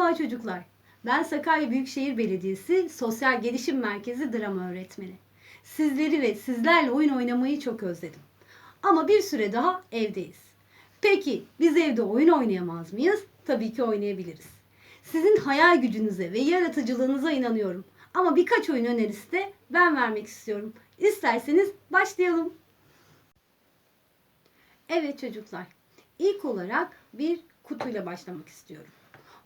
Merhaba çocuklar. Ben Sakarya Büyükşehir Belediyesi Sosyal Gelişim Merkezi drama öğretmeni. Sizleri ve sizlerle oyun oynamayı çok özledim. Ama bir süre daha evdeyiz. Peki biz evde oyun oynayamaz mıyız? Tabii ki oynayabiliriz. Sizin hayal gücünüze ve yaratıcılığınıza inanıyorum. Ama birkaç oyun önerisi de ben vermek istiyorum. İsterseniz başlayalım. Evet çocuklar. İlk olarak bir kutuyla başlamak istiyorum.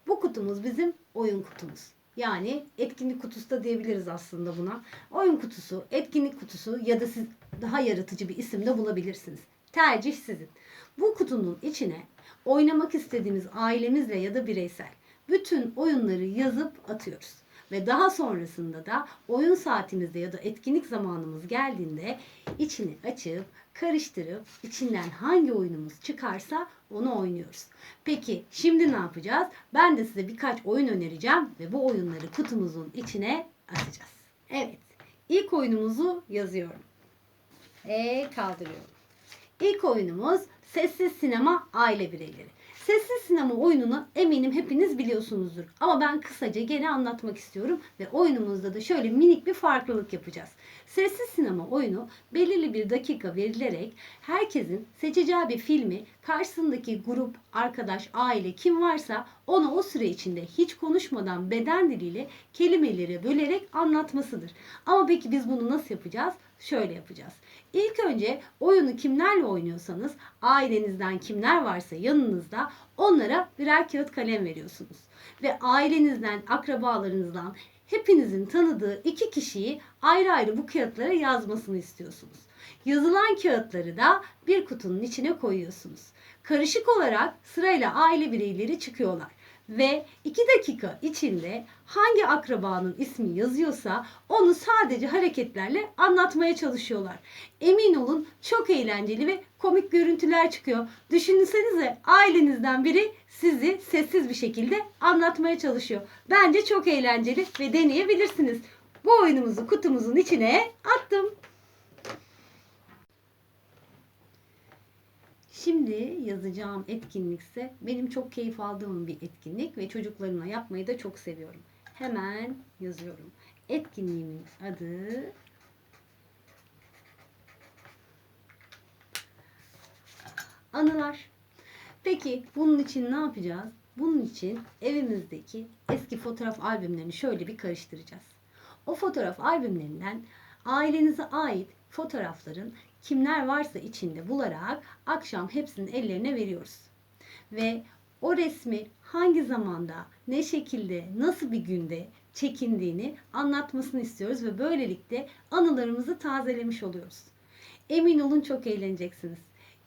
Bu kutumuz bizim oyun kutumuz. Yani etkinlik kutusu da diyebiliriz aslında buna. Oyun kutusu, etkinlik kutusu ya da siz daha yaratıcı bir isim de bulabilirsiniz. Tercih sizin. Bu kutunun içine oynamak istediğimiz ailemizle ya da bireysel bütün oyunları yazıp atıyoruz. Ve daha sonrasında da oyun saatimizde ya da etkinlik zamanımız geldiğinde içini açıp karıştırıp içinden hangi oyunumuz çıkarsa onu oynuyoruz. Peki şimdi ne yapacağız? Ben de size birkaç oyun önereceğim ve bu oyunları kutumuzun içine atacağız. Evet. ilk oyunumuzu yazıyorum. Ve kaldırıyorum. İlk oyunumuz Sessiz Sinema Aile Bireyleri. Sessiz sinema oyununu eminim hepiniz biliyorsunuzdur. Ama ben kısaca gene anlatmak istiyorum ve oyunumuzda da şöyle minik bir farklılık yapacağız. Sessiz sinema oyunu belirli bir dakika verilerek herkesin seçeceği bir filmi karşısındaki grup, arkadaş, aile kim varsa onu o süre içinde hiç konuşmadan beden diliyle kelimeleri bölerek anlatmasıdır. Ama peki biz bunu nasıl yapacağız? Şöyle yapacağız. İlk önce oyunu kimlerle oynuyorsanız ailenizden kimler varsa yanınızda onlara birer kağıt kalem veriyorsunuz. Ve ailenizden, akrabalarınızdan hepinizin tanıdığı iki kişiyi ayrı ayrı bu kağıtlara yazmasını istiyorsunuz. Yazılan kağıtları da bir kutunun içine koyuyorsunuz. Karışık olarak sırayla aile bireyleri çıkıyorlar ve 2 dakika içinde hangi akrabanın ismi yazıyorsa onu sadece hareketlerle anlatmaya çalışıyorlar. Emin olun çok eğlenceli ve komik görüntüler çıkıyor. Düşünsenize ailenizden biri sizi sessiz bir şekilde anlatmaya çalışıyor. Bence çok eğlenceli ve deneyebilirsiniz. Bu oyunumuzu kutumuzun içine attım. Şimdi yazacağım etkinlik ise benim çok keyif aldığım bir etkinlik ve çocuklarımla yapmayı da çok seviyorum. Hemen yazıyorum. Etkinliğimin adı Anılar. Peki bunun için ne yapacağız? Bunun için evimizdeki eski fotoğraf albümlerini şöyle bir karıştıracağız. O fotoğraf albümlerinden ailenize ait fotoğrafların kimler varsa içinde bularak akşam hepsinin ellerine veriyoruz. Ve o resmi hangi zamanda, ne şekilde, nasıl bir günde çekindiğini anlatmasını istiyoruz ve böylelikle anılarımızı tazelemiş oluyoruz. Emin olun çok eğleneceksiniz.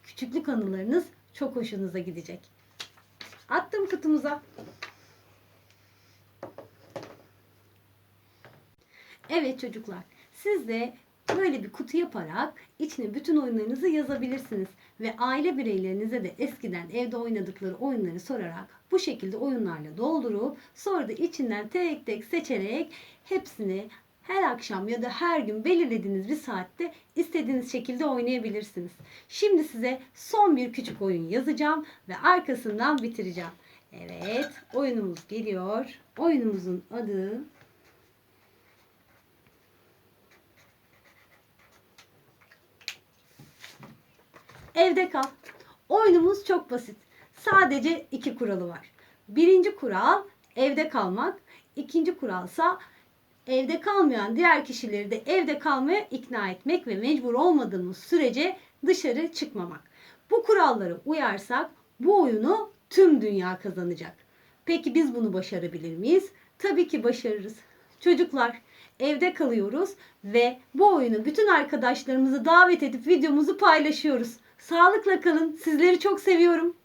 Küçüklük anılarınız çok hoşunuza gidecek. Attım kutumuza. Evet çocuklar, siz de böyle bir kutu yaparak içine bütün oyunlarınızı yazabilirsiniz. Ve aile bireylerinize de eskiden evde oynadıkları oyunları sorarak bu şekilde oyunlarla doldurup sonra da içinden tek tek seçerek hepsini her akşam ya da her gün belirlediğiniz bir saatte istediğiniz şekilde oynayabilirsiniz. Şimdi size son bir küçük oyun yazacağım ve arkasından bitireceğim. Evet, oyunumuz geliyor. Oyunumuzun adı Evde kal. Oyunumuz çok basit. Sadece iki kuralı var. Birinci kural evde kalmak. İkinci kuralsa evde kalmayan diğer kişileri de evde kalmaya ikna etmek ve mecbur olmadığımız sürece dışarı çıkmamak. Bu kurallara uyarsak bu oyunu tüm dünya kazanacak. Peki biz bunu başarabilir miyiz? Tabii ki başarırız. Çocuklar evde kalıyoruz ve bu oyunu bütün arkadaşlarımızı davet edip videomuzu paylaşıyoruz. Sağlıkla kalın. Sizleri çok seviyorum.